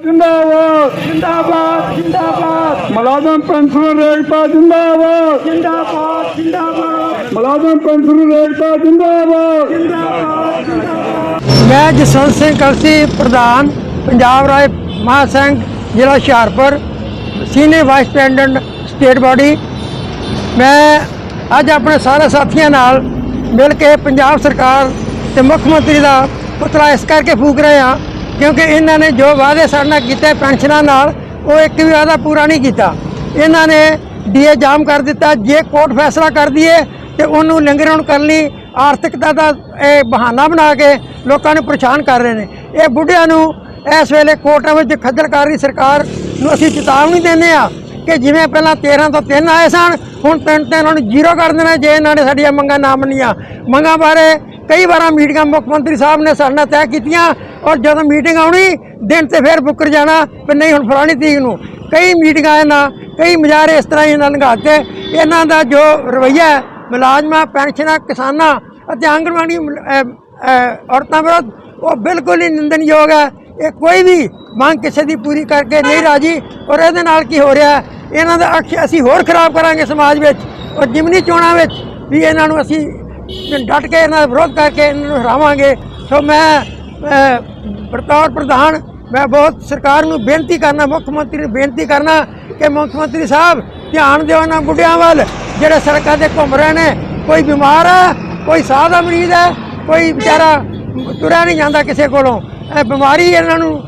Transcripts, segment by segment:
ਜਿੰਦਾਬਾਦ ਜਿੰਦਾਬਾਦ ਜਿੰਦਾਬਾਦ। ਮੁਲਾਜ਼ਮ ਪੈਨਸ਼ਨ ਰੇਖਤਾ ਜਿੰਦਾਬਾਦ। ਜਿੰਦਾਬਾਦ ਜਿੰਦਾਬਾਦ। ਮੁਲਾਜ਼ਮ ਪੈਨਸ਼ਨ ਰੇਖਤਾ ਜਿੰਦਾਬਾਦ। ਮੈਂ ਜਸਵੰਤ ਸਿੰਘ ਕਲਸੀ ਪ੍ਰਧਾਨ ਪੰਜਾਬ ਰਾਜ ਮਹਾਸੰਘ ਜ਼ਿਲ੍ਹਾ Hoshiarpur senior vice president state body. ਮੈਂ ਅੱਜ ਆਪਣੇ ਸਾਰੇ ਸਾਥੀਆਂ ਨਾਲ ਮਿਲ ਕੇ ਪੰਜਾਬ ਸਰਕਾਰ ਤੇ ਮੁੱਖ ਮੰਤਰੀ ਦਾ ਪੁਤਲਾ ਇਸ ਕਰਕੇ ਫੂਕ ਰਹੇ ਹਾਂ ਕਿਉਂਕਿ ਇਹਨਾਂ ਨੇ ਜੋ ਵਾਅਦੇ ਸਾਡੇ ਨਾਲ ਕੀਤੇ ਪੈਨਸ਼ਨਾਂ ਨਾਲ, ਉਹ ਇੱਕ ਵੀ ਵਾਅਦਾ ਪੂਰਾ ਨਹੀਂ ਕੀਤਾ। ਇਹਨਾਂ ਨੇ ਡੀਏ ਜਾਮ ਕਰ ਦਿੱਤਾ, ਜੇ ਕੋਰਟ ਫੈਸਲਾ ਕਰ ਦਈਏ ਤੇ ਉਹਨੂੰ ਲੰਘਣ ਕਰਨ ਲਈ ਆਰਥਿਕਤਾ ਦਾ ਇਹ ਬਹਾਨਾ ਬਣਾ ਕੇ ਲੋਕਾਂ ਨੂੰ ਪਰੇਸ਼ਾਨ ਕਰ ਰਹੇ ਨੇ। ਇਹ ਬੁੱਢਿਆਂ ਨੂੰ ਇਸ ਵੇਲੇ ਕੋਰਟਾਂ ਵਿੱਚ ਖੱਜਲ ਕਰ ਰਹੀ ਸਰਕਾਰ ਨੂੰ ਅਸੀਂ ਚੇਤਾਵਨੀ ਦਿੰਦੇ ਆ ਕਿ ਜਿਵੇਂ ਪਹਿਲਾਂ 13 ਤੋਂ 3 ਆਏ ਸਨ, ਹੁਣ ਤਿੰਨ ਤਿੰਨ ਉਹਨਾਂ ਨੂੰ ਜ਼ੀਰੋ ਕਰ ਦੇਣਾ ਜੇ ਇਹਨਾਂ ਨੇ ਸਾਡੀਆਂ ਮੰਗਾਂ ਨਾ ਮੰਨੀਆਂ। ਮੰਗਾਂ ਬਾਰੇ ਕਈ ਵਾਰਾਂ ਮੀਟਿੰਗਾਂ ਮੁੱਖ ਮੰਤਰੀ ਸਾਹਿਬ ਨੇ ਸਾਡੇ ਨਾਲ ਤੈਅ ਕੀਤੀਆਂ ਔਰ ਜਦੋਂ ਮੀਟਿੰਗ ਆਉਣੀ, ਦਿਨ ਤੇ ਫਿਰ ਬੁੱਕਰ ਜਾਣਾ ਵੀ ਨਹੀਂ ਹੁਣ ਫਲਾਣੀ ਤਰੀਕ ਨੂੰ। ਕਈ ਮੀਟਿੰਗਾਂ ਇਹਨਾਂ, ਕਈ ਮਜ਼ਾਰੇ ਇਸ ਤਰ੍ਹਾਂ ਹੀ ਇਹਨਾਂ ਲੰਘਾ ਕੇ ਇਹਨਾਂ ਦਾ ਜੋ ਰਵੱਈਆ ਹੈ, ਮੁਲਾਜ਼ਮਾਂ, ਪੈਨਸ਼ਨਾਂ, ਕਿਸਾਨਾਂ ਅਤੇ ਆਂਗਣਵਾੜੀ ਔਰਤਾਂ ਵਿਰੁੱਧ, ਉਹ ਬਿਲਕੁਲ ਹੀ ਨਿੰਦਣਯੋਗ ਹੈ। ਇਹ ਕੋਈ ਵੀ ਮੰਗ ਕਿਸੇ ਦੀ ਪੂਰੀ ਕਰਕੇ ਨਹੀਂ ਰਾਜੀ ਔਰ ਇਹਦੇ ਨਾਲ ਕੀ ਹੋ ਰਿਹਾ ਇਹਨਾਂ ਦਾ ਅੱਖ ਅਸੀਂ ਹੋਰ ਖਰਾਬ ਕਰਾਂਗੇ ਸਮਾਜ ਵਿੱਚ ਔਰ ਜਿਮਨੀ ਚੋਣਾਂ ਵਿੱਚ ਵੀ ਇਹਨਾਂ ਨੂੰ ਅਸੀਂ ਡਟ ਕੇ ਇਹਨਾਂ ਦਾ ਵਿਰੋਧ ਕਰਕੇ ਇਹਨਾਂ ਨੂੰ ਹਰਾਵਾਂਗੇ। ਸੋ ਮੈਂ ਬਰਤੌਰ ਪ੍ਰਧਾਨ, ਮੈਂ ਬਹੁਤ ਸਰਕਾਰ ਨੂੰ ਬੇਨਤੀ ਕਰਨਾ, ਮੁੱਖ ਮੰਤਰੀ ਨੂੰ ਬੇਨਤੀ ਕਰਨਾ ਕਿ ਮੁੱਖ ਮੰਤਰੀ ਸਾਹਿਬ ਧਿਆਨ ਦਿਓ ਨਾ ਬੁੱਢਿਆਂ ਵੱਲ। ਜਿਹੜੇ ਸੜਕਾਂ ਤੇ ਘੁੰਮ ਰਹੇ ਨੇ, ਕੋਈ ਬਿਮਾਰ ਹੈ, ਕੋਈ ਸਾਹ ਦਾ ਮਰੀਜ਼ ਹੈ, ਕੋਈ ਵਿਚਾਰਾ ਤੁਰਿਆ ਨਹੀਂ ਜਾਂਦਾ ਕਿਸੇ ਕੋਲੋਂ। ਇਹ ਬਿਮਾਰੀ ਇਹਨਾਂ ਨੂੰ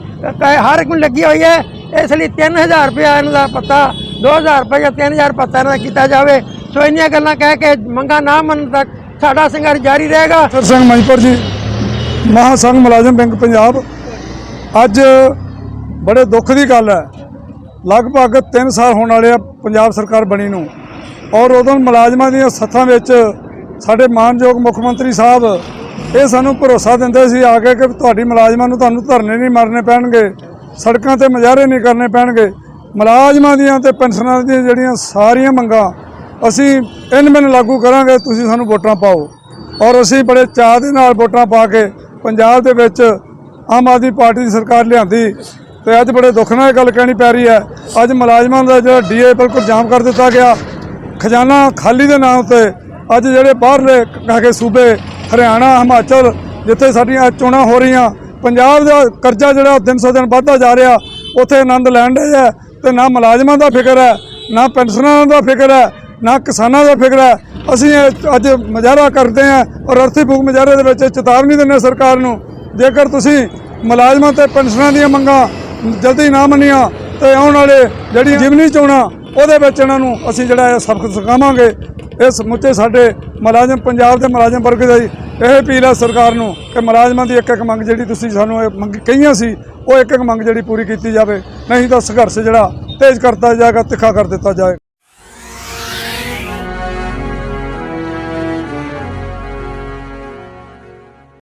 ਹਰ ਇੱਕ ਨੂੰ ਲੱਗੀ ਹੋਈ ਹੈ। ਇਸ ਲਈ 3000 ਰੁਪਇਆ ਇਹਨਾਂ ਦਾ ਪੱਤਾ 2000 ਰੁਪਏ ਜਾਂ 3000 ਪੱਤਾ ਇਹਨਾਂ ਦਾ ਕੀਤਾ ਜਾਵੇ। ਸੋ ਇੰਨੀਆਂ ਗੱਲਾਂ ਕਹਿ ਕੇ ਮੰਗਾ ਨਾ ਮੰਨਣ ਤੱਕ ਸਾਡਾ ਸੰਘਰਸ਼ ਜਾਰੀ ਰਹੇਗਾ। ਸਰ, ਸਿੰਘ ਮਜਪੁਰ ਜੀ ਮਹਾਸੰਘ ਮੁਲਾਜ਼ਮ ਬੈਂਕ ਪੰਜਾਬ, ਅੱਜ ਬੜੇ ਦੁੱਖ ਦੀ ਗੱਲ ਹੈ। ਲਗਭਗ 3 ਸਾਲ ਹੋਣ ਵਾਲੇ ਆ ਪੰਜਾਬ ਸਰਕਾਰ ਬਣੀ ਨੂੰ। ਔਰ ਉਦੋਂ ਮੁਲਾਜ਼ਮਾਂ ਦੀਆਂ ਸੱਥਾਂ ਵਿੱਚ ਸਾਡੇ ਮਾਨਯੋਗ ਮੁੱਖ ਮੰਤਰੀ ਸਾਹਿਬ, ਇਹ ਸਾਨੂੰ ਭਰੋਸਾ ਦਿੰਦੇ ਸੀ ਆ ਕੇ ਕਿ ਤੁਹਾਡੀ ਮੁਲਾਜ਼ਮਾਂ ਨੂੰ ਤੁਹਾਨੂੰ ਧਰਨੇ ਨਹੀਂ ਮਾਰਨੇ ਪੈਣਗੇ, ਸੜਕਾਂ ਤੇ ਮੁਜ਼ਾਹਰੇ ਨਹੀਂ ਕਰਨੇ ਪੈਣਗੇ। ਮੁਲਾਜ਼ਮਾਂ ਦੀਆਂ ਤੇ ਪੈਨਸ਼ਨਾਂ ਦੀਆਂ ਜਿਹੜੀਆਂ ਸਾਰੀਆਂ ਮੰਗਾਂ ਅਸੀਂ ਇਨ ਮੈਨੂੰ ਲਾਗੂ ਕਰਾਂਗੇ, ਤੁਸੀਂ ਸਾਨੂੰ ਵੋਟਾਂ ਪਾਓ। ਔਰ ਅਸੀਂ ਬੜੇ ਚਾਅ ਦੇ ਨਾਲ ਵੋਟਾਂ ਪਾ ਕੇ ਪੰਜਾਬ ਦੇ ਵਿੱਚ ਆਮ ਆਦਮੀ ਪਾਰਟੀ ਦੀ ਸਰਕਾਰ ਲਿਆਂਦੀ। ਤੇ ਅੱਜ ਬੜੇ ਦੁੱਖ ਨਾਲ ਇਹ ਗੱਲ ਕਹਿਣੀ ਪੈ ਰਹੀ ਹੈ। ਅੱਜ ਮੁਲਾਜ਼ਮਾਂ ਦਾ ਜਿਹੜਾ ਡੀਏ ਬਿਲਕੁਲ ਜਾਮ ਕਰ ਦਿੱਤਾ ਗਿਆ। ਖਜ਼ਾਨਾ ਖਾਲੀ ਦੇ ਨਾਮ ਤੇ ਅੱਜ ਜਿਹੜੇ ਬਾਹਰਲੇ ਕਾਗੇ ਸੂਬੇ, ਹਰਿਆਣਾ, ਹਿਮਾਚਲ, ਜਿੱਥੇ ਸਾਡੀਆਂ ਚੋਣਾਂ ਹੋ ਰਹੀਆਂ, ਪੰਜਾਬ ਦਾ ਕਰਜ਼ਾ ਜਿਹੜਾ ਦਿਨ ਸੋ ਦਿਨ ਵੱਧਦਾ ਜਾ ਰਿਹਾ, ਉੱਥੇ ਆਨੰਦ ਲੈਣ ਦੇ ਹੈ। ਤੇ ਨਾ ਮੁਲਾਜ਼ਮਾਂ ਦਾ ਫਿਕਰ ਹੈ, ਨਾ ਪੈਨਸ਼ਨਰਾਂ ਦਾ ਫਿਕਰ ਹੈ ਨਾ ਕਿਸਾਨਾਂ ਦਾ ਫਿਕਰ ਹੈ। ਅਸੀਂ ਅੱਜ ਮੁਜ਼ਾਹਰਾ ਕਰਦੇ ਹਾਂ ਔਰ ਅਰਥੀ ਫੂਕ ਮੁਜ਼ਾਹਰੇ ਦੇ ਵਿੱਚ ਚੇਤਾਵਨੀ ਦਿੰਦੇ ਸਰਕਾਰ ਨੂੰ। ਜੇਕਰ ਤੁਸੀਂ ਮੁਲਾਜ਼ਮਾਂ ਤੇ ਪੈਨਸ਼ਨਾਂ ਦੀਆਂ ਮੰਗਾਂ ਜਲਦੀ ਨਾ ਮੰਨੀਆਂ ਤੇ ਆਉਣ ਵਾਲੇ ਜਿਹੜੀ ਜਿਮਨੀ ਚੋਣਾਂ ਉਹਦੇ ਵਿੱਚ ਇਹਨਾਂ ਨੂੰ ਅਸੀਂ ਜਿਹੜਾ ਇਹ ਸਬਕ ਸਿਖਾਵਾਂਗੇ। ਇਹ ਸਮੁੱਚੇ ਸਾਡੇ ਮੁਲਾਜ਼ਮ ਪੰਜਾਬ ਦੇ ਮੁਲਾਜ਼ਮ ਵਰਗ ਦੀ ਇਹ ਅਪੀਲ ਹੈ ਸਰਕਾਰ ਨੂੰ ਕਿ ਮੁਲਾਜ਼ਮਾਂ ਦੀ ਇੱਕ ਇੱਕ ਮੰਗ ਜਿਹੜੀ ਤੁਸੀਂ ਸਾਨੂੰ ਇਹ ਮੰਗ ਕਹੀਆਂ ਸੀ, ਉਹ ਇੱਕ ਇੱਕ ਮੰਗ ਜਿਹੜੀ ਪੂਰੀ ਕੀਤੀ ਜਾਵੇ। ਨਹੀਂ ਤਾਂ ਸੰਘਰਸ਼ ਜਿਹੜਾ ਤੇਜ਼ ਕਰਤਾ ਜਾਏਗਾ, ਤਿੱਖਾ ਕਰ ਦਿੱਤਾ ਜਾਏ